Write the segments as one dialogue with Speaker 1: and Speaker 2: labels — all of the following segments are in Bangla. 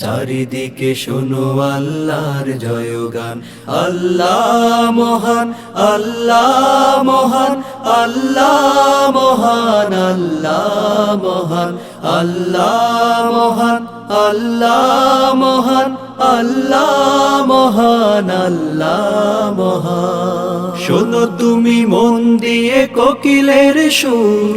Speaker 1: চারিদিকে শোনো আল্লাহর জয়গান। আল্লাহ মহান আল্লাহ মহান আল্লাহ মহান আল্লাহ মহান আল্লাহ মহান আল্লাহ মহান আল্লাহ মহান আল্লাহ মহান। শোনো তুমি মন দিয়ে কোকিলের সুর।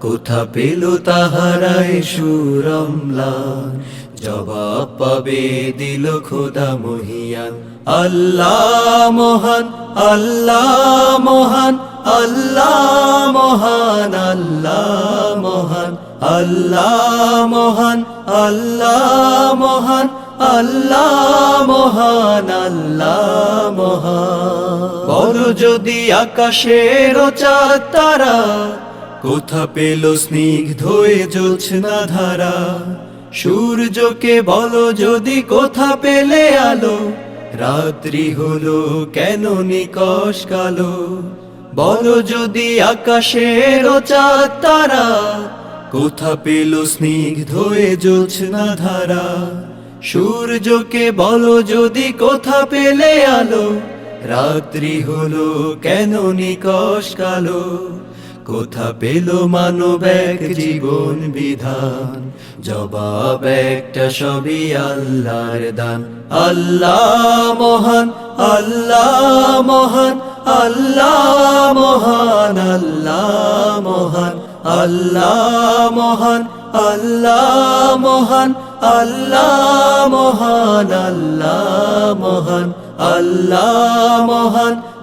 Speaker 1: কোথা পেল তাহারায় সুরমলান? জবাব পাবে দিল খোদা মহিয়ান। আল্লাহ মহান আল্লাহ মহান আল্লাহ মহান আল্লাহ মহান আল্লাহ মহান আল্লাহ মহান আল্লাহ মহান আল্লাহ মহান। বড় যদি আকাশের চাঁদ তারা কোথা পেল স্নিগ্ধ হয়ে জোছনা ধারা? সূর্যকে বলো যদি কোথা পেলে আলো? রাত্রি হলো কেন নিকশ কালো? বলো যদি আকাশের চাঁদ তারা? কোথা পেল স্নিগ্ধ হয়ে জোছনা ধারা? সূর্যকে বলো যদি কোথা পেলে আলো? রাত্রি হলো কেন নিকশ কালো? কোথা পেল মানব এক জীবন বিধান? জবাব একটা সবই আল্লাহর দান। আল্লাহ মহান আল্লাহ মহান আল্লাহ মহান আল্লাহ মহান আল্লাহ মহান আল্লাহ মহান আল্লাহ মহান আল্লাহ মহান আল্লাহ মহান